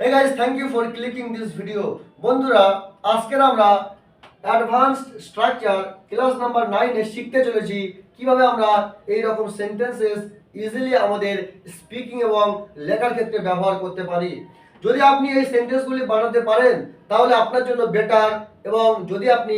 Hey guys thank you for clicking this video বন্ধুরা, আজকের আমরা অ্যাডভান্সড স্ট্রাকচার ক্লাস নাম্বার নাইনে শিখতে চলেছি। কীভাবে আমরা এই রকম সেন্টেন্সেস ইজিলি আমাদের স্পিকিং এবং লেখার ক্ষেত্রে ব্যবহার করতে পারি। যদি আপনি এই সেন্টেন্সগুলি বানাতে পারেন, তাহলে আপনার জন্য বেটার এবং যদি আপনি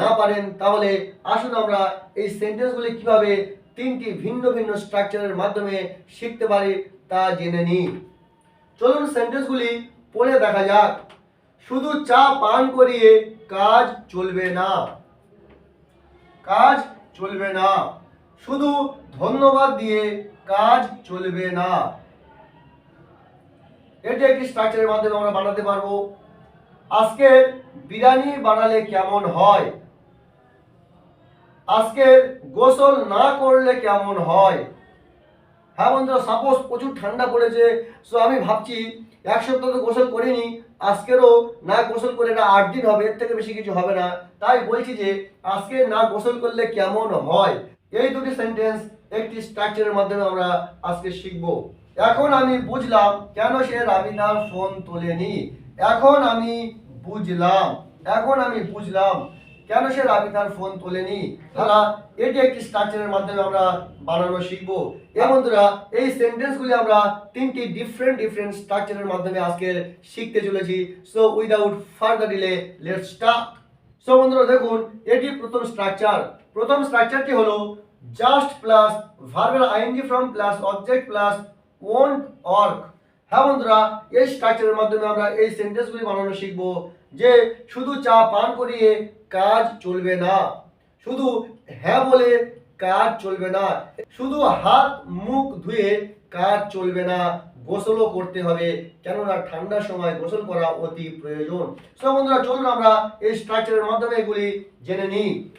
না পারেন, তাহলে আসুন আমরা এই সেন্টেন্সগুলি কীভাবে তিনটি ভিন্ন ভিন্ন স্ট্রাকচারের মাধ্যমে শিখতে পারি তা জেনে নিই। চলুন সেন্টেন্সগুলি পড়ে দেখা যাক। শুধু চা পান করিয়ে কাজ চলবে না। কাজ চলবে না। শুধু ধন্যবাদ দিয়ে কাজ চলবে না। এটা একটি স্ট্রাকচারের মাধ্যমে আমরা বানাতে পারব। আজকে বিরিয়ানি বানালে কেমন হয়? আজকে গোসল না করলে কেমন হয়? হ্যাঁ বন্ধুরা সাপোজ প্রচুর ঠান্ডা পড়েছে সো আমি ভাবছি এক সপ্তাহ তো গোসল করিনি, আজকেরও না গোসল করে এটা আট দিন হবে, এর থেকে বেশি কিছু হবে না। তাই বলছি যে, আজকে না গোসল করলে কেমন হয়? এই দুটি সেন্টেন্স একটি স্ট্রাকচারের মাধ্যমে আমরা আজকে শিখব। এখন আমি বুঝলাম কেন সে রাবিনার ফোন তোলেনি। এখন আমি বুঝলাম, এখন আমি বুঝলাম কেন সে রাবিনার ফোন তোলেনি? তারা এটি একটি স্ট্রাকচারের মাধ্যমে আমরা বানানো শিখব। এ বন্ধুরা, এই সেন্টেন্সগুলি আমরা তিনটি ডিফারেন্ট ডিফারেন্ট স্ট্রাকচারের মাধ্যমে আজকে শিখতে চলেছি। So without further delay let start so বন্ধুরা, দেখুন, এটি প্রথম স্ট্রাকচার প্রথম স্ট্রাকচারটি হলো জাস্ট প্লাস ভার্বের ING from plus object plus won't work হ্যাঁ বন্ধুরা, এই স্ট্রাকচারের মাধ্যমে আমরা এই সেন্টেন্সগুলি বানানো শিখব যে শুধু চা পান করিয়ে কাজ চলবে না। শুধু হ্যাঁ বলে কাজ চলবে না। শুধু হাত, মুখ ধুয়ে কাজ চলবে না। গোসলও করতে হবে। কেননা ঠান্ডার সময় গোসল করা অতি প্রয়োজন। সব বন্ধুরা, চলুন আমরা এই স্ট্রাকচারের মাধ্যমে এগুলি জেনে নিই।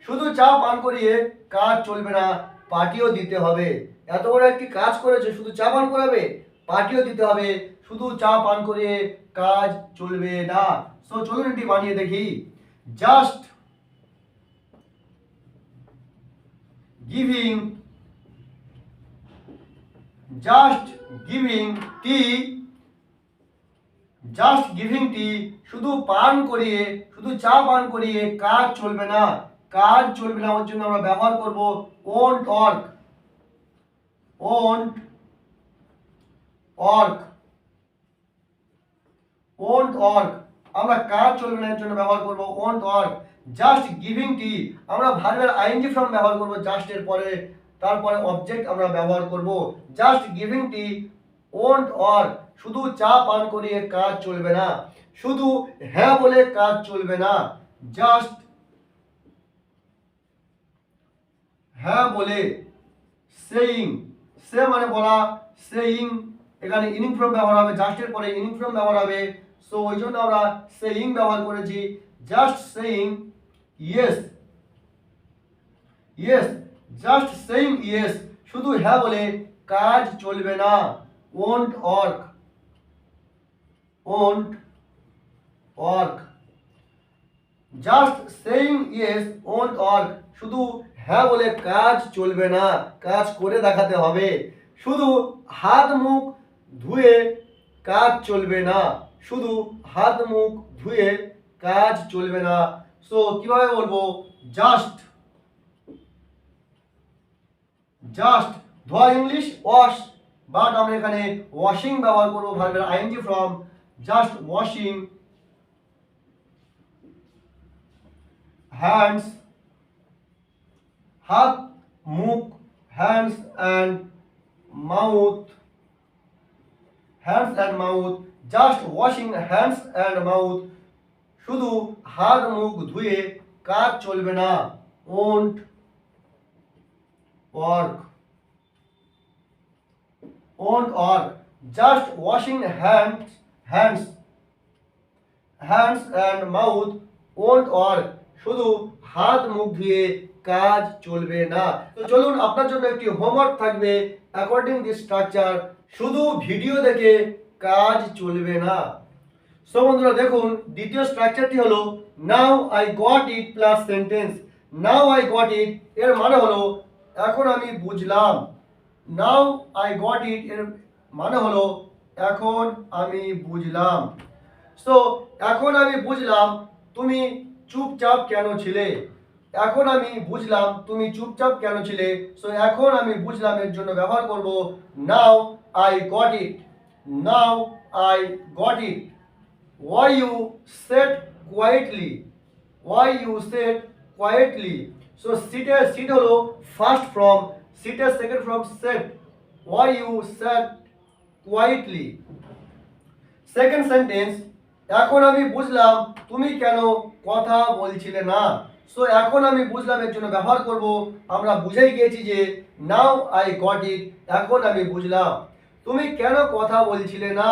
শুধু চা, পান করিয়ে কাজ চলবে না পার্টিও দিতে হবে। এত বড় একটি কাজ করেছে, শুধু চা, পান করাবে? পার্টিও দিতে হবে। শুধু চা, পান করিয়ে কাজ চলবে না। সো চলুন এটি বানিয়ে দেখি। Just giving just giving tea just giving tea শুধু পান করিয়ে, শুধু চা পান করিয়ে কাজ চলবে না। কাজ চলবে না ওর জন্য আমরা ব্যবহার করব won't work. Won't work. Won't work. আমরা কাজ চলবে না এর জন্য ব্যবহার করব won't work just giving tea আমরা ভার্বের আইএনজি ফর্ম ব্যবহার করব জাস্ট এর পরে তারপরে অবজেক্ট আমরা ব্যবহার করব। Just giving tea won't work শুধু চা পান করিয়ে কাজ চলবে না। শুধু হ্যাঁ বলে কাজ চলবে না। জাস্ট হ্যাঁ বলে সেইং সে মানে বলা সেইং এখানে ইনিং ফ্রম ব্যবহার হবে জাস্টের পরে ইনিং ফ্রম ব্যবহার হবে। সো ওই জন্য আমরা সেইং ব্যবহার করেছি just saying yes yes just saying yes শুধু হ্যাঁ বলে কাজ চলবে না। Won't work won't work just saying yes won't work শুধু হ্যাঁ বলে কাজ চলবে না। কাজ করে দেখাতে হবে। শুধু হাত মুখ ধুয়ে কাজ চলবে না। শুধু হাত মুখ ধুয়ে কাজ চলবে না। সো কীভাবে বলব? জাস্ট জাস্ট ধোয়া ইংলিশ ওয়াশ বাট আমরা এখানে ওয়াশিং ব্যবহার করব ভার্বের ING from just washing hands হাত, মুখ hands and mouth hands and mouth just washing hands and mouth শুধু হাত মুখ ধুয়ে কাজ চলবে না won't work won't work just washing hands hands hands and mouth won't work শুধু হাত মুখ ধুয়ে কাজ চলবে না তো চলুন আপনার জন্য একটি হোমওয়ার্ক থাকবে অ্যাকর্ডিং দিস স্ট্রাকচার শুধু ভিডিও দেখে কাজ চলবে না। সো বন্ধুরা, দেখুন, দ্বিতীয় স্ট্রাকচারটি হলো now I got it plus sentence now I got it এর মানে হলো, এখন আমি বুঝলাম। নাও আই গট ইট এর মানে হলো, এখন আমি বুঝলাম। সো এখন আমি বুঝলাম, তুমি চুপচাপ কেন ছিলে? এখন আমি বুঝলাম, তুমি চুপচাপ কেন ছিলে? সো এখন আমি বুঝলাম এর জন্য ব্যবহার করব now I got it now I got it why you said quietly? Why you said quietly? So sit এর sit হলো first from sit এর second from said. Why you said quietly? Second sentence এখন আমি বুঝলাম তুমি কেন কথা বলছিলে না। সো এখন আমি বুঝলাম এর জন্য ব্যবহার করব। আমরা বুঝেই গিয়েছি যে নাও আই গট ইট এখন আমি বুঝলাম। তুমি কেন কথা বলছিলে না?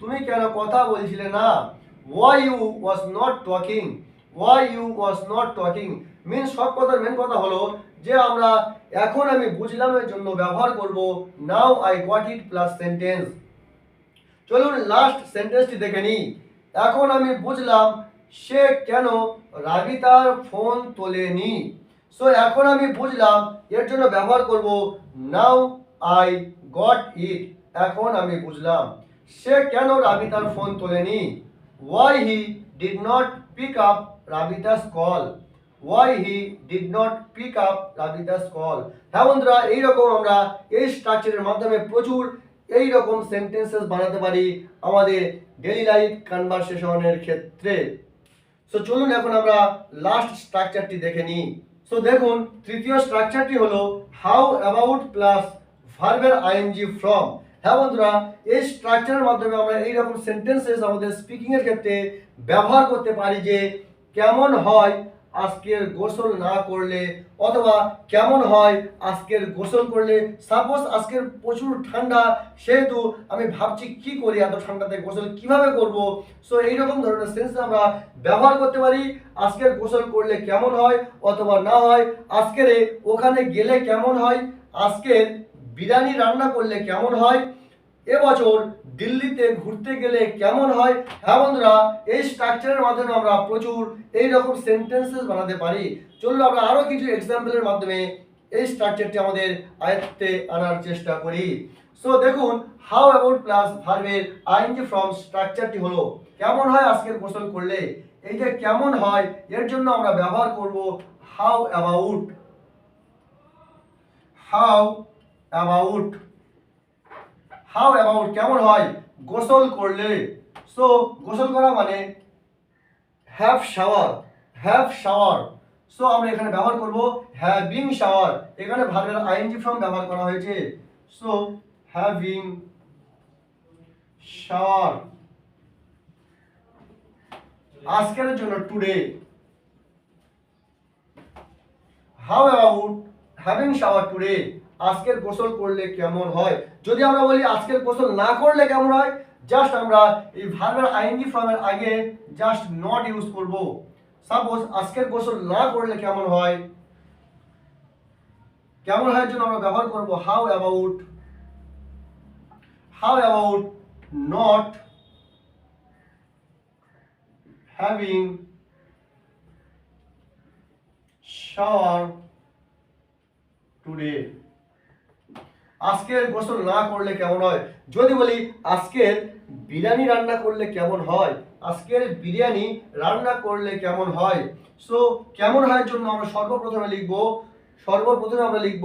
তুমি কেন কথা বলছিলে না? Why you was not talking why you was not talking mean সব কথার মেন কথা হলো যে আমরা এখন আমি বুঝলাম এর জন্য ব্যবহার করব। Now I got it plus sentence চলুন লাস্ট সেন্টেন্সটি দেখে নিই। এখন আমি বুঝলাম সে কেন রাবিতার ফোন তোলেনি। সো এখন আমি বুঝলাম এর জন্য ব্যবহার করব। নাও আই গট ইট এখন আমি বুঝলাম, সে কেন রাবিতার phone তোলেনি? Why he did not pick up Rabita's call why he did not pick up Rabita's call হ্যাঁ বন্ধুরা, এইরকম আমরা এই স্ট্রাকচারের মাধ্যমে প্রচুর এই রকম সেন্টেন্সেস বানাতে পারি আমাদের ডেলি লাইফ কনভারসেশনের ক্ষেত্রে। সো চলুন এখন আমরা লাস্ট স্ট্রাকচারটি দেখে নিই। সো দেখুন, তৃতীয় স্ট্রাকচারটি হলো হাউ অ্যাবাউট প্লাস ভার্বের আইএনজি ফ্রম হ্যাঁ বন্ধুরা, এই স্ট্রাকচারের মাধ্যমে আমরা এইরকম সেন্টেন্সেস আমাদের স্পিকিং এর ক্ষেত্রে ব্যবহার করতে পারি যে কেমন হয় আজকের গোসল না করলে অথবা কেমন হয় আজকের গোসল করলে। সাপোজ আজকের প্রচুর ঠান্ডা, সেহেতু আমি ভাবছি কি করি এত ঠান্ডাতে গোসল কীভাবে করব? সো এইরকম ধরনের সেন্স আমরা ব্যবহার করতে পারি। আজকের গোসল করলে কেমন হয় অথবা না হয়। আজকের ওখানে গেলে কেমন হয়? আজকের বিরিয়ানি রান্না করলে কেমন হয়? এবছর দিল্লিতে ঘুরতে গেলে কেমন হয়? হ্যাঁ বন্ধুরা, এই স্ট্রাকচারের মাধ্যমে আমরা প্রচুর এই রকম সেন্টেন্সেস বানাতে পারি। চলুন আমরা আরও কিছু এক্সাম্পলের মাধ্যমে এই স্ট্রাকচারটি আমাদের আয়ত্তে আনার চেষ্টা করি। সো দেখুন হাউ অ্যাবাউট প্লাস ভার্বের আইনজি ফ্রম স্ট্রাকচারটি হলো? কেমন হয় আজকের গোসল করলে? এই যে কেমন হয়, এর জন্য আমরা ব্যবহার করব how about how about how about কেমন হয়? গোসল করলে। সো গোসল করা মানে have shower have shower so আমরা এখানে ব্যবহার করব হ্যাভিং শাওয়ার এখানে ভার্বের আইএনজি ফর্ম ব্যবহার করা হয়েছে। সো হ্যাভিং শাওয়ার আজকের জন্য today how about having shower today আজকের গোসল করলে কেমন হয়? যদি আমরা বলি আজকের গোসল না করলে কেমন হয়? জাস্ট আমরা এই ভার্বের আইএনজি ফর্মের আগে জাস্ট নট ইউজ করব। সাপোজ আজকের গোসল না করলে কেমন হয়? কেমন হয় জন্য আমরা ব্যবহার করব how about how about not having shower today আজকের গোসল না করলে কেমন হয়? যদি বলি, আজকের বিরিয়ানি রান্না করলে কেমন হয়? আজকের বিরিয়ানি রান্না করলে কেমন হয়? সো কেমন হয় জন্য আমরা সর্বপ্রথমে লিখব, সর্বপ্রথমে আমরা লিখব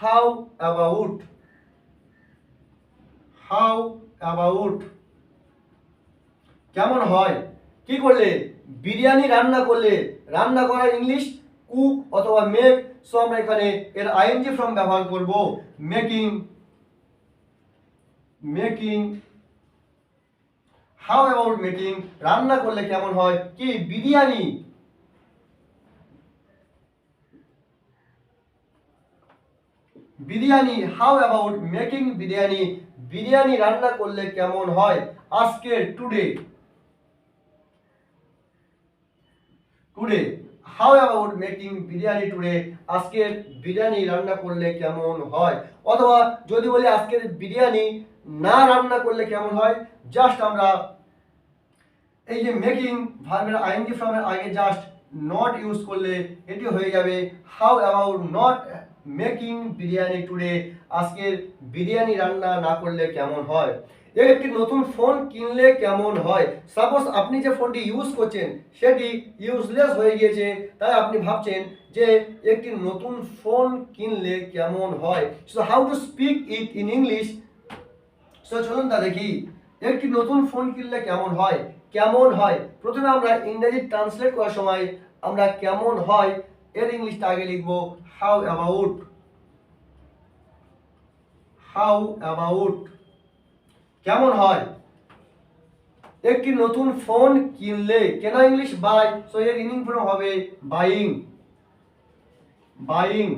হাউ অ্যাবাউট হাউ অ্যাবাউট কেমন হয়? কি করলে? বিরিয়ানি রান্না করলে? রান্না করার ইংলিশ কুক অথবা মেক সো আমরা এখানে এর আইএনজি ফর্ম ব্যবহার করব making making how about making রান্না করলে কেমন হয়, কি, biryani? Biryani how about making biryani? Biryani রান্না করলে কেমন হয়? আজকে today today how about making biryani today আজকের বিরিয়ানি রান্না করলে কেমন হয়? অথবা যদি বলি আজকের বিরিয়ানি না রান্না করলে কেমন হয়? জাস্ট আমরা এই যে মেকিং ভার্বের আইএনজি ফর্মের আগে জাস্ট নট ইউজ করলে এটি হয়ে যাবে। How about not making biryani today আজকের বিরিয়ানি রান্না না করলে কেমন হয়? একটি নতুন ফোন কিনলে কেমন হয়? সাপোজ আপনি যে ফোনটি ইউজ করছেন, সেটি ইউজলেস হয়ে গিয়েছে। তাই আপনি ভাবছেন যে একটি নতুন ফোন কিনলে কেমন হয়? So how to speak it in English so চলুন তা দেখি। একটি নতুন ফোন কিনলে কেমন হয়? কেমন হয়? প্রথমে আমরা ইংরেজি ট্রান্সলেট করার সময় আমরা কেমন হয়? এর ইংলিশটা আগে লিখব হাউ অ্যাবাউট হাউ অ্যাবাউট কেমন হয়? একটি নতুন ফোন কিনলে, কেনা ইংলিশ বাই সো এর ইনিং ফর্ম হবে বাইং বাইং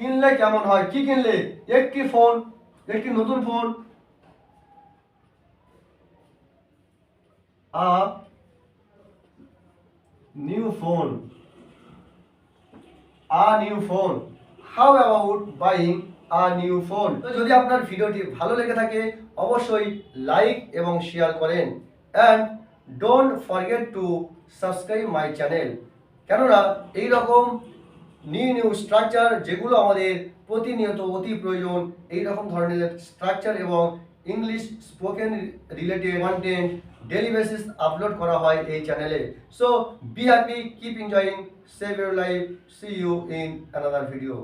কিনলে কেমন হয়? কি কিনলে? একটি ফোন একটি নতুন phone a new phone a new phone how about buying a new phone. যদি আপনার ভিডিওটি ভালো লেগে থাকে, অবশ্যই লাইক এবং শেয়ার করেন। And don't forget to subscribe my channel কেননা এই রকম নিউ নিউ স্ট্রাকচার যেগুলো আমাদের প্রতিনিয়ত অতি প্রয়োজন এই রকম ধরনের স্ট্রাকচার এবং English spoken related content daily basis upload করা হয় এই চ্যানেলে so be happy keep enjoying save your life see you in another video